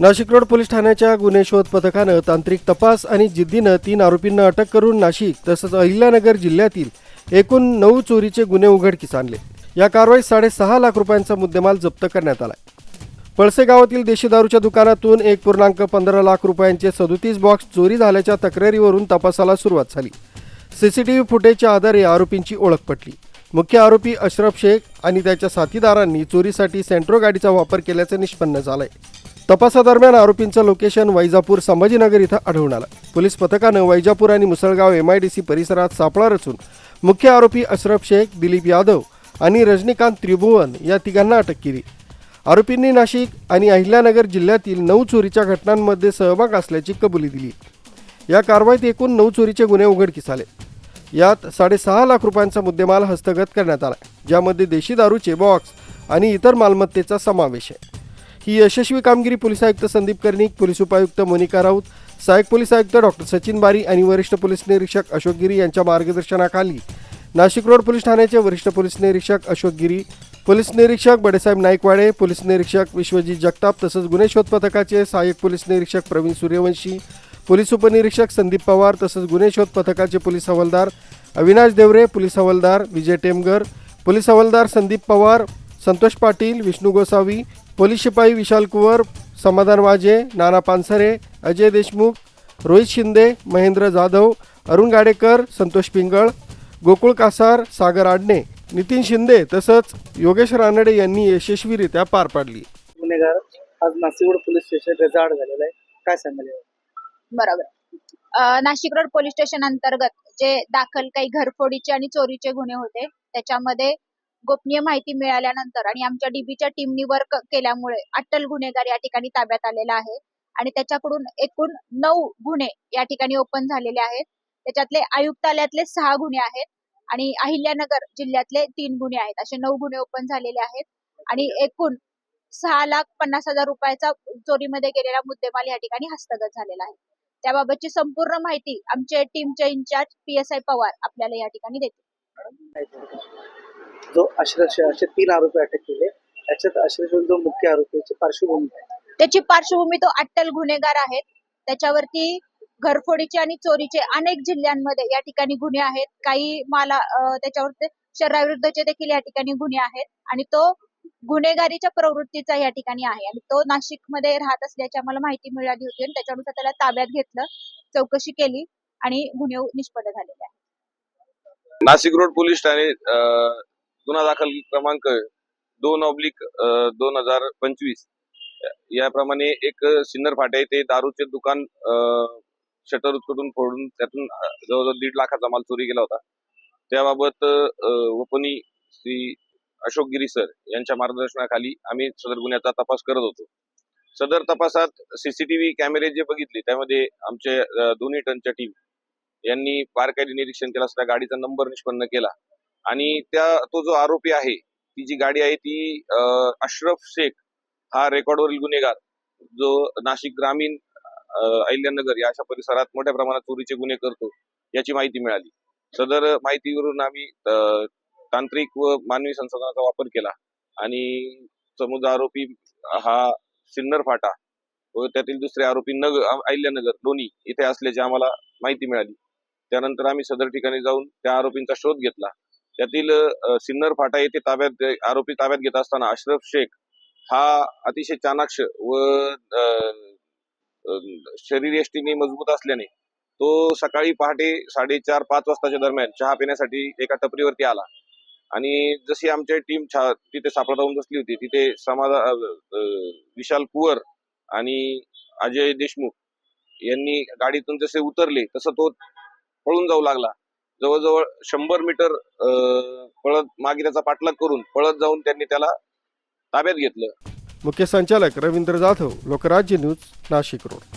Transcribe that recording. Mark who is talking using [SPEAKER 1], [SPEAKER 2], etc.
[SPEAKER 1] Nashik road police ठाण्याच्या गुन्हे शोध पथकानं तांत्रिक तपास आणि जिद्दीनं तीन आरोपींना अटक करून नाशिक तसंच अहिल्यानगर जिल्ह्यातील एकूण नऊ चोरीचे गुन्हे उघडकीस आणले. या कारवाईत साडेसहा लाख रुपयांचा मुद्देमाल जप्त करण्यात आला पळसे गावातील देशी दारूच्या दुकानातून एक पूर्णांक पंधरा लाख रुपयांचे सदोतीस बॉक्स चोरी झाल्याच्या तक्रारीवरून तपासाला सुरुवात झाली. सीसीटीव्ही फुटेजच्या आधारे आरोपींची ओळख पटली. मुख्य आरोपी अशरफ शेख आणि त्याच्या साथीदारांनी चोरीसाठी सेंट्रो गाडीचा वापर केल्याचं निष्पन्न झालंय. तपासादरम्यान आरोपींचं लोकेशन वैजापूर संभाजीनगर इथं आढळून आलं. पोलीस पथकानं वैजापूर आणि मुसळगाव एमआयडीसी परिसरात सापळा रचून मुख्य आरोपी अशरफ शेख दिलीप यादव आणि रजनीकांत त्रिभुवन या तिघांना अटक केली. आरोपींनी नाशिक आणि अहिल्यानगर जिल्ह्यातील नऊ चोरीच्या घटनांमध्ये सहभाग असल्याची कबुली दिली. या कारवाईत एकूण नऊ चोरीचे गुन्हे उघडकीस आले. यात साडेसहा लाख रुपयांचा मुद्देमाल हस्तगत करण्यात आला ज्यामध्ये देशी दारूचे बॉक्स आणि इतर मालमत्तेचा समावेश आहे. ही यशस्वी कामगिरी पोलीस आयुक्त संदीप कर्णिक पोलीस उपायुक्त मोनिका राऊत सहाय्यक पोलीस आयुक्त डॉक्टर सचिन बारी आणि वरिष्ठ पोलीस निरीक्षक अशोक गिरी यांच्या मार्गदर्शनाखाली नाशिक रोड पोलीस ठाण्याचे वरिष्ठ पोलीस निरीक्षक अशोक गिरी पोलीस निरीक्षक बडेसाहेब नाईकवाडे पोलीस निरीक्षक विश्वजीत जगताप तसंच गुन्हे शोध पथकाचे सहाय्यक पोलीस निरीक्षक प्रवीण सूर्यवंशी पोलीस उपनिरीक्षक संदीप पवार तसंच गुन्हे शोध पथकाचे पोलीस हवालदार अविनाश देवरे पोलीस हवालदार विजय टेमगर पोलीस हवालदार संदीप पवार संतोष पाटील विष्णू गोसावी पोलीस शिपाई विशाल कुवर समाधान वाजे नाना पानसरे अजय देशमुख रोहित शिंदे महेंद्र जाधव अरुण गाडेकर संतोष पिंगळ गोकुळ कासार सागर आडणे नितीन शिंदे तसंच योगेश रानडे यांनी यशस्वीरित्या पार पाडली.
[SPEAKER 2] गुन्हेगार आज नाशिक रोड पोलीस स्टेशन रेजाड झालेला आहे. काय सांगाल?
[SPEAKER 3] बरोबर. नाशिक रोड पोलीस स्टेशन अंतर्गत जे दाखल काही घरफोडीचे आणि चोरीचे गुन्हे होते त्याच्यामध्ये गोपनीय माहिती मिळाल्यानंतर आणि आमच्या डीबीच्या टीमनी वर्क केल्यामुळे अट्टल गुन्हेगार या ठिकाणी ताब्यात आलेला आहे. आणि त्याच्याकडून एकूण नऊ गुन्हे या ठिकाणी ओपन झालेले आहेत. त्याच्यातले आयुक्तालयातले सहा गुन्हे आहेत आणि अहिल्यानगर जिल्ह्यातले तीन गुन्हे आहेत. असे नऊ गुन्हे ओपन झालेले आहेत. आणि एकूण सहा लाख पन्नास हजार रुपयाचा चोरीमध्ये गेलेला मुद्देमाल या ठिकाणी हस्तगत झालेला आहे. त्याबाबतची संपूर्ण माहिती आमचे टीमचे incharge P S I Pawar आपल्याला या ठिकाणी देतील.
[SPEAKER 2] जो अश्रफ असे तीन आरोपी अटक केले. त्याच्यात अश्रफ जो मुख्य आरोपीची पार्श्वभूमी आहे
[SPEAKER 3] त्याची पार्श्वभूमी तो अट्टल गुन्हेगार आहेत. त्याच्यावरती घरफोडीचे आणि चोरीचे अनेक जिल्ह्यांमध्ये या ठिकाणी गुन्हे आहेत. काही माला अं, त्याच्यावरती शरीराविरुद्धचे देखील या ठिकाणी गुन्हे आहेत. आणि तो गुन्हेगारीच्या प्रवृत्तीचा या ठिकाणी आहे. आणि तो नाशिकमध्ये राहत असल्याची आम्हाला माहिती मिळाली होती आणि त्याच्यानुसार त्याला ताब्यात घेतलं चौकशी केली आणि गुन्हे निष्पन्न झालेले आहेत.
[SPEAKER 4] नाशिक रोड पोलीस ठाणे गुन्हा दाखल क्रमांक दोन ऑब्लिक दोन हजार पंचवीस. याप्रमाणे एक सिन्नर फाट्या येथे दारूचे दुकान शटर उचकटून फोडून त्यातून जवळजवळ दीड लाखाचा माल चोरी केला होता. त्याबाबत अं, वपनी श्री अशोक गिरी सर यांच्या मार्गदर्शनाखाली आम्ही सदर गुन्ह्याचा तपास करत होतो. सदर तपासात सीसीटीव्ही कॅमेरे जे बघितले त्यामध्ये आमचे दोन्ही टनच्या टीम यांनी बारकाईने निरीक्षण केलं असता गाडीचा नंबर निष्पन्न केला. आणि त्या तो जो आरोपी आहे ती जी गाडी आहे ती अशरफ शेख हा रेकॉर्डवरील गुन्हेगार. जो नाशिक ग्रामीण अहिल्यानगर या अशा परिसरात मोठ्या प्रमाणात चोरीचे गुन्हे करतो याची माहिती मिळाली. सदर माहितीवरून आम्ही तांत्रिक व मानवी संसाधनाचा वापर केला आणि समुद्र आरोपी हा सिन्नर फाटा व त्यातील दुसरे आरोपी नगर अहिल्यानगर दोन्ही इथे असल्याची आम्हाला माहिती मिळाली. त्यानंतर आम्ही सदर ठिकाणी जाऊन त्या आरोपींचा शोध घेतला. त्यातील सिन्नर फाटा येथे ताब्यात आरोपी ताब्यात घेत असताना अशरफ शेख हा अतिशय चाणाक्ष व अ, शरीर यष्टीने मजबूत असल्याने तो सकाळी पहाटे साडेचार पाच वाजताच्या दरम्यान चहा पिण्यासाठी एका टपरीवरती आला. आणि जशी आमच्या टीम तिथे सापडत जाऊन बसली होती तिथे समाधा विशाल कुवर आणि अजय देशमुख यांनी गाडीतून जसे उतरले तसं तो पळून जाऊ लागला. जवळजवळ शंभर मीटर पळत मागे त्याचा पाठलाग करून पळत जाऊन त्यांनी त्याला ताब्यात घेतलं.
[SPEAKER 1] मुख्य संचालक रवींद्र जाधव लोकराज्य न्यूज नाशिक रोड.